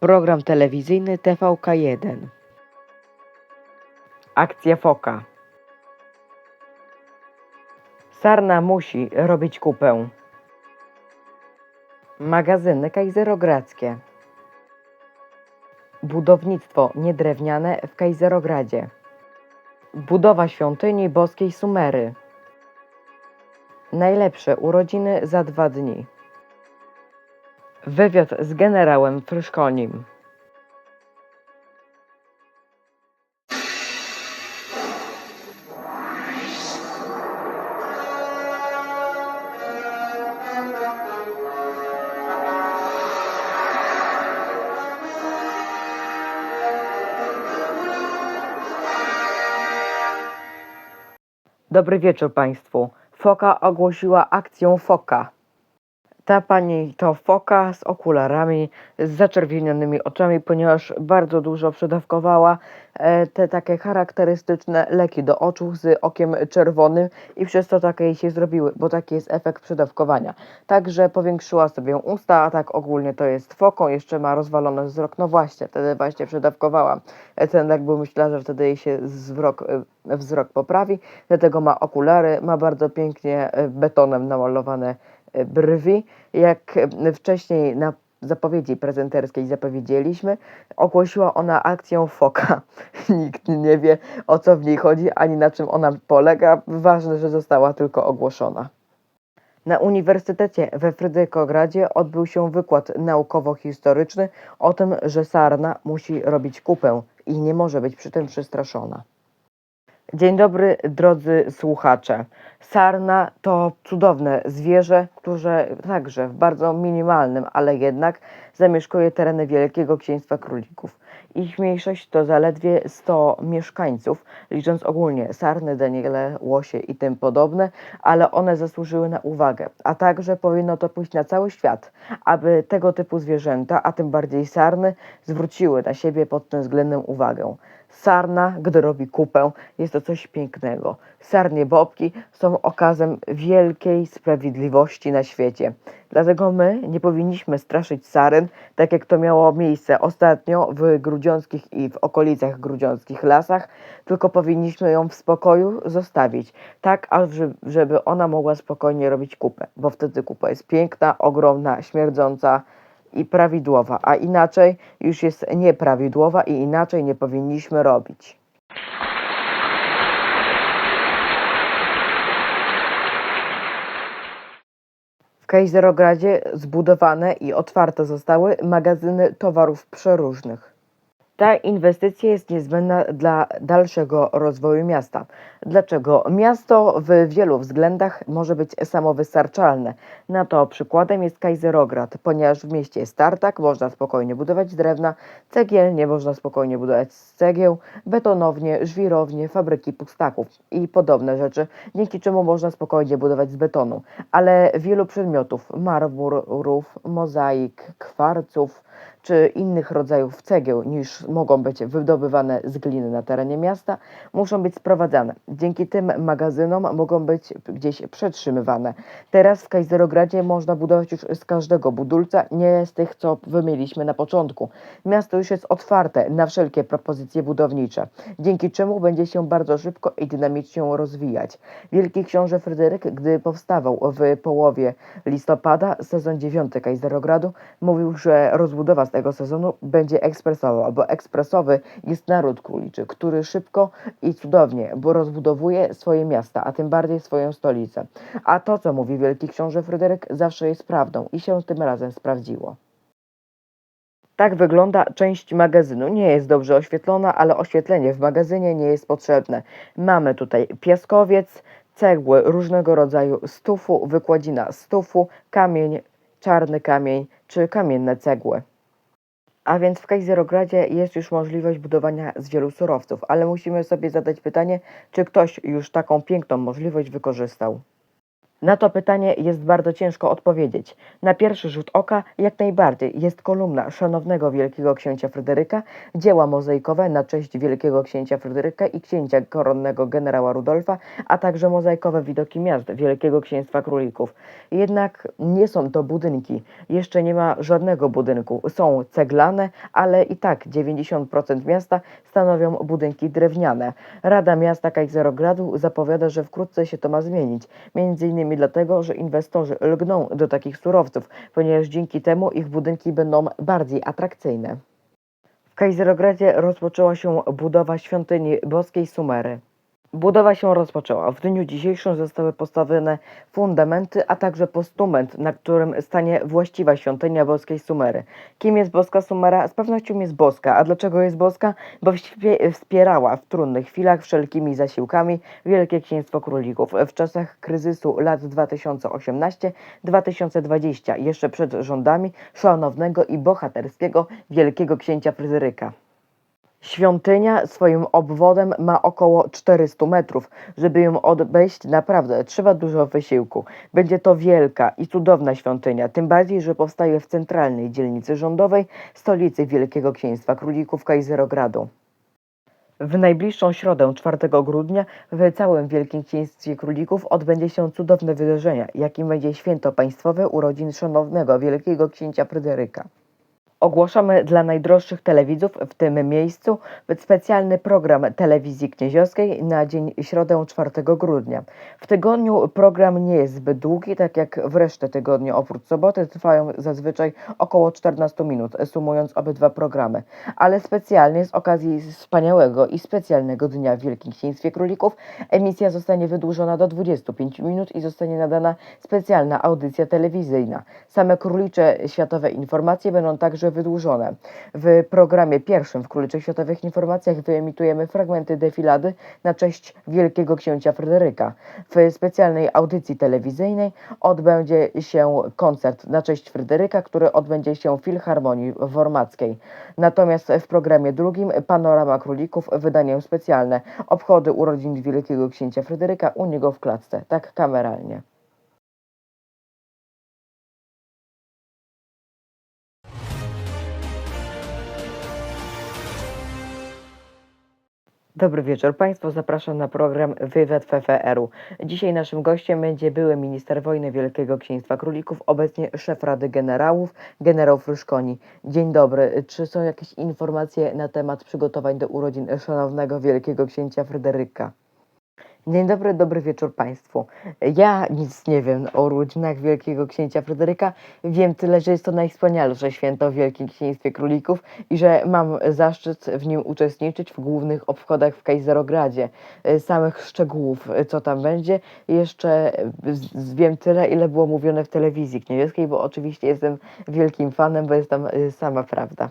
Program telewizyjny TVK1. Akcja Foka. Sarna musi robić kupę. Magazyny kajzerogradzkie. Budownictwo niedrewniane w Kajzerogradzie. Budowa świątyni boskiej Sumery. Najlepsze urodziny za dwa dni. Wywiad z generałem Fryszkonim. Dobry wieczór Państwu. Foka ogłosiła akcję Foka. Ta pani to foka z okularami, z zaczerwienionymi oczami, ponieważ bardzo dużo przedawkowała e, te takie charakterystyczne leki do oczu z okiem czerwonym i przez to takie jej się zrobiły, bo taki jest efekt przedawkowania. Także powiększyła sobie usta, a tak ogólnie to jest foką, jeszcze ma rozwalony wzrok. No właśnie, wtedy właśnie przedawkowała e, ten lek, bo myślała, że wtedy jej się wzrok, e, wzrok poprawi, dlatego ma okulary, ma bardzo pięknie betonem namalowane brwi. Jak e, wcześniej na zapowiedzi prezenterskiej zapowiedzieliśmy, ogłosiła ona akcję Foka. Nikt nie wie o co w niej chodzi, ani na czym ona polega. Ważne, że została tylko ogłoszona. Na Uniwersytecie we Frydekogradzie odbył się wykład naukowo-historyczny o tym, że sarna musi robić kupę i nie może być przy tym przestraszona. Dzień dobry, drodzy słuchacze. Sarna to cudowne zwierzę, które także w bardzo minimalnym, ale jednak zamieszkuje tereny Wielkiego Księstwa Królików. Ich mniejszość to zaledwie 100 mieszkańców, licząc ogólnie sarny, daniele, łosie i tym podobne, ale one zasłużyły na uwagę, a także powinno to pójść na cały świat, aby tego typu zwierzęta, a tym bardziej sarny, zwróciły na siebie pod tym względem uwagę. Sarna, gdy robi kupę, jest to coś pięknego. Sarnie bobki są okazem wielkiej sprawiedliwości na świecie. Dlatego my nie powinniśmy straszyć saren, tak jak to miało miejsce ostatnio w grudziąckich i w okolicach grudziąckich lasach, tylko powinniśmy ją w spokoju zostawić, tak żeby ona mogła spokojnie robić kupę, bo wtedy kupa jest piękna, ogromna, śmierdząca i prawidłowa, a inaczej już jest nieprawidłowa i inaczej nie powinniśmy robić. W Kejzerogradzie zbudowane i otwarte zostały magazyny towarów przeróżnych. Ta inwestycja jest niezbędna dla dalszego rozwoju miasta. Dlaczego? Miasto w wielu względach może być samowystarczalne. Na to przykładem jest Kajzerograd, ponieważ w mieście jest tartak, można spokojnie budować drewna, cegielnie można spokojnie budować z cegieł, betonownie, żwirownie, fabryki pustaków i podobne rzeczy, dzięki czemu można spokojnie budować z betonu. Ale wielu przedmiotów, marmurów, mozaik, kwarców, czy innych rodzajów cegieł niż mogą być wydobywane z gliny na terenie miasta, muszą być sprowadzane. Dzięki tym magazynom mogą być gdzieś przetrzymywane. Teraz w Kajzerogradzie można budować już z każdego budulca, nie z tych, co wymieliśmy na początku. Miasto już jest otwarte na wszelkie propozycje budownicze, dzięki czemu będzie się bardzo szybko i dynamicznie rozwijać. Wielki książę Fryderyk, gdy powstawał w połowie listopada, sezon 9 Kajzerogradu, mówił, że rozbudowa z tego sezonu będzie ekspresowa, bo ekspresowy jest naród króliczy, który szybko i cudownie bo rozbudowuje swoje miasta, a tym bardziej swoją stolicę. A to, co mówi wielki książę Fryderyk, zawsze jest prawdą i się tym razem sprawdziło. Tak wygląda część magazynu. Nie jest dobrze oświetlona, ale oświetlenie w magazynie nie jest potrzebne. Mamy tutaj piaskowiec, cegły różnego rodzaju z tufu, wykładzina z tufu, kamień, czarny kamień czy kamienne cegły. A więc w Kajzerogradzie jest już możliwość budowania z wielu surowców, ale musimy sobie zadać pytanie, czy ktoś już taką piękną możliwość wykorzystał. Na to pytanie jest bardzo ciężko odpowiedzieć. Na pierwszy rzut oka jak najbardziej jest kolumna szanownego wielkiego księcia Fryderyka, dzieła mozaikowe na cześć wielkiego księcia Fryderyka i księcia koronnego generała Rudolfa, a także mozaikowe widoki miast wielkiego księstwa królików. Jednak nie są to budynki. Jeszcze nie ma żadnego budynku. Są ceglane, ale i tak 90% miasta stanowią budynki drewniane. Rada Miasta Kajzerogradu zapowiada, że wkrótce się to ma zmienić. Między innymi dlatego, że inwestorzy lgną do takich surowców, ponieważ dzięki temu ich budynki będą bardziej atrakcyjne. W Kajzerogradzie rozpoczęła się budowa świątyni boskiej Sumery. Budowa się rozpoczęła. W dniu dzisiejszym zostały postawione fundamenty, a także postument, na którym stanie właściwa świątynia boskiej Sumery. Kim jest boska Sumera? Z pewnością jest boska. A dlaczego jest boska? Bo wspierała w trudnych chwilach wszelkimi zasiłkami Wielkie Księstwo Królików. W czasach kryzysu lat 2018-2020, jeszcze przed rządami szanownego i bohaterskiego Wielkiego Księcia Fryderyka. Świątynia swoim obwodem ma około 400 metrów. Żeby ją odejść, naprawdę trzeba dużo wysiłku. Będzie to wielka i cudowna świątynia, tym bardziej, że powstaje w centralnej dzielnicy rządowej, stolicy Wielkiego Księstwa Królików Kajzerogradu. W najbliższą środę 4 grudnia w całym Wielkim Księstwie Królików odbędzie się cudowne wydarzenie, jakim będzie święto państwowe urodzin szanownego Wielkiego Księcia Fryderyka. Ogłaszamy dla najdroższych telewidzów w tym miejscu specjalny program telewizji knieziowskiej na dzień środę 4 grudnia. W tygodniu program nie jest zbyt długi, tak jak w resztę tygodnia oprócz soboty trwają zazwyczaj około 14 minut, sumując obydwa programy. Ale specjalnie z okazji wspaniałego i specjalnego dnia w Wielkim Księstwie Królików emisja zostanie wydłużona do 25 minut i zostanie nadana specjalna audycja telewizyjna. Same królicze światowe informacje będą także wydłużone. W programie pierwszym w Króliczych Światowych Informacjach wyemitujemy fragmenty defilady na cześć Wielkiego Księcia Fryderyka. W specjalnej audycji telewizyjnej odbędzie się koncert na cześć Fryderyka, który odbędzie się w Filharmonii Wormackiej. Natomiast w programie drugim Panorama Królików wydanie specjalne obchody urodzin Wielkiego Księcia Fryderyka u niego w klatce, tak kameralnie. Dobry wieczór Państwu, zapraszam na program Wywiad FFR-u. Dzisiaj naszym gościem będzie były minister wojny Wielkiego Księstwa Królików, obecnie szef Rady Generałów, generał Fryszkoni. Dzień dobry, czy są jakieś informacje na temat przygotowań do urodzin szanownego Wielkiego Księcia Fryderyka? Dzień dobry, dobry wieczór Państwu. Ja nic nie wiem o urodzinach Wielkiego Księcia Fryderyka. Wiem tyle, że jest to najwspanialsze święto w Wielkim Księstwie Królików i że mam zaszczyt w nim uczestniczyć w głównych obchodach w Kajzerogradzie. Samych szczegółów, co tam będzie, jeszcze wiem tyle, ile było mówione w telewizji kniewskiej, bo oczywiście jestem wielkim fanem, bo jest tam sama prawda.